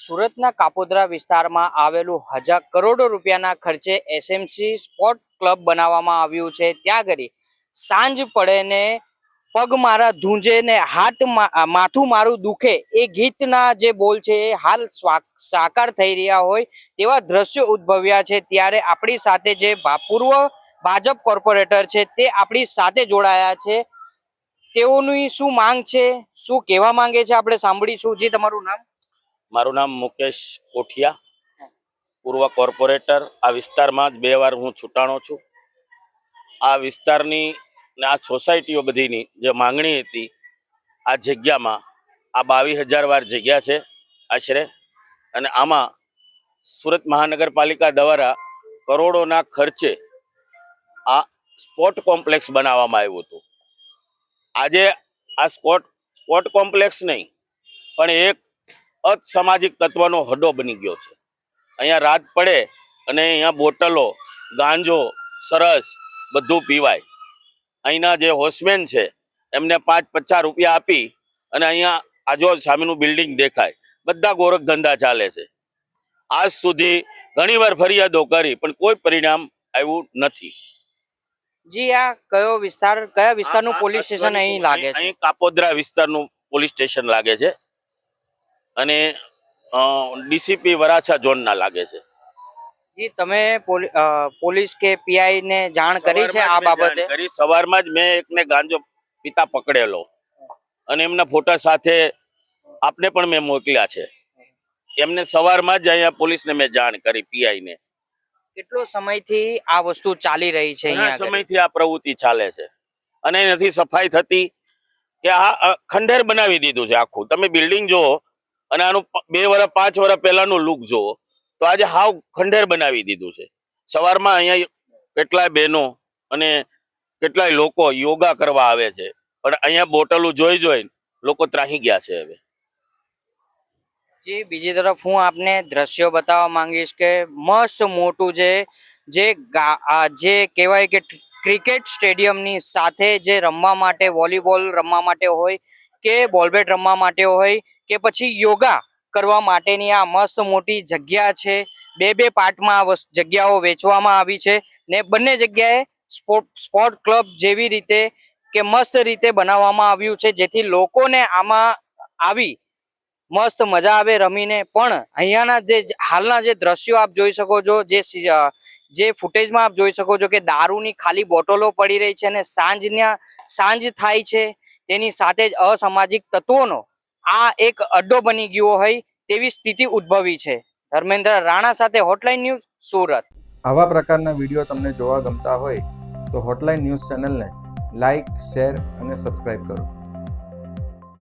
સુરતના કાપોદ્રા વિસ્તારમાં આવેલું હજાર કરોડો રૂપિયાના ખર્ચે એસએમસી સ્પોર્ટ ક્લબ બનાવવામાં આવ્યું છે. ત્યાં ઘડી સાંજ પડે ને પગ મારા ધૂંજે ને હાથ માથું મારું દુખે એ ગીતના જે બોલ છે એ હાલ સાકાર થઈ રહ્યા હોય તેવા દ્રશ્યો ઉદ્ભવ્યા છે. ત્યારે આપણી સાથે જે પૂર્વ ભાજપ કોર્પોરેટર છે તે આપણી સાથે જોડાયા છે. તેઓની શું માંગ છે? શું કહેવા માંગે છે? આપણે સાંભળીશું. જે, તમારું નામ? મારું નામ મુકેશ કોઠિયા. પૂર્વ કોર્પોરેટર. આ વિસ્તારમાં જ બે વાર હું છૂટાણો છું. આ વિસ્તારની ને આ સોસાયટીઓ બધીની જે માંગણી હતી આ જગ્યામાં આ બાવીસ હજાર વાર જગ્યા છે આશરે. અને આમાં સુરત મહાનગરપાલિકા દ્વારા કરોડોના ખર્ચે આ સ્પોર્ટ કોમ્પ્લેક્સ બનાવવામાં આવ્યું હતું. આજે આ સ્પોર્ટ સ્પોર્ટ કોમ્પ્લેક્સ નહીં પણ એક અસામાજિક તત્વનો હડો બની ગયો છે. અહીંયા રાત પડે અને અહીંયા બોટલો ગાંજો સરસ બધું પીવાય. અહીંના જે હોસ્ટમેન છે એમને પાંચ પચાસ રૂપિયા આપી અને અહીંયા આજો સામેનું બિલ્ડિંગ દેખાય. બધા ગોરખ ધંધા ચાલે છે. આજ સુધી ઘણીવાર ફરિયાદો કરી પણ કોઈ પરિણામ આવ્યું નથી. જી આ કયો વિસ્તાર કયા વિસ્તારનું પોલીસ સ્ટેશન અહીં લાગે છે? અહીં કાપોદ્રા વિસ્તારનું પોલીસ સ્ટેશન લાગે છે. અને ડીસીપી વરાછા ઝોનના લાગે છે. જી તમે પોલીસ કે પીઆઈ ને જાણ કરી છે આ જ બાબતે? કરી. સવારમાં જ મેં એકને ગાંજો પિતા પકડેલો. અને એમના ફોટા સાથે આપને પણ મેં મોકલ્યા છે. એમને સવારમાં જ અહીંયા પોલીસને મેં જાણ કરી પીઆઈ ને કેટલો સમયથી આ વસ્તુ ચાલી રહી છે અહીંયા સમયથી આ પ્રવૃત્તિ ચાલે છે. અને નથી સફાઈ થતી કે આ ખંડેર બનાવી દીધું છે આખું. તમે બિલ્ડિંગ જુઓ અને આનું બે વર્ષ પાંચ વર્ષ પહેલાનું લુક જુઓ, તો આજે હાવ ખંડેર બનાવી દીધું છે. સવારમાં અહીંયા કેટલાય બહેનો અને કેટલાય લોકો યોગા કરવા આવે છે, પણ અહીંયા બોટલો જોઈ જોઈ લોકો ત્રાહી ગયા છે હવે. જી, બીજી તરફ હું આપને દ્રશ્યો બતાવવા માંગીશ કે મસ્ત મોટું જે જે જે કહેવાય કે ક્રિકેટ સ્ટેડિયમની સાથે જે રમવા માટે, વોલીબોલ રમવા માટે હોય કે બોલબેટ રમવા માટે હોય કે પછી યોગા કરવા માટેની આ મસ્ત મોટી જગ્યા છે. બે બે પાર્ટમાં જગ્યાઓ વેચવામાં આવી છે ને બંને જગ્યાએ સ્પોર્ટ સ્પોર્ટ ક્લબ જેવી રીતે કે મસ્ત રીતે બનાવવામાં આવ્યું છે જેથી લોકોને આમાં આવી મસ્ત મજા આવે રમીને. પણ અહીંયાના જે હાલના જે દ્રશ્યો આપ જોઈ શકો છો, જે જે ફૂટેજમાં આપ જોઈ શકો છો કે દારૂની ખાલી બોટલો પડી રહી છે અને સાંજના, સાંજ થાય છે તેની સાથે જ અસામાજિક તત્વોનો આ એક અડ્ડો બની ગયો હોય તેવી સ્થિતિ ઉદ્ભવી છે. ધર્મેન્દ્ર રાણા સાથે હોટલાઇન ન્યૂઝ સુરત. આવા પ્રકારના વીડિયો તમને જોવા ગમતા હોય તો હોટલાઇન ન્યૂઝ ચેનલને લાઇક શેર અને સબસ્ક્રાઇબ કરો.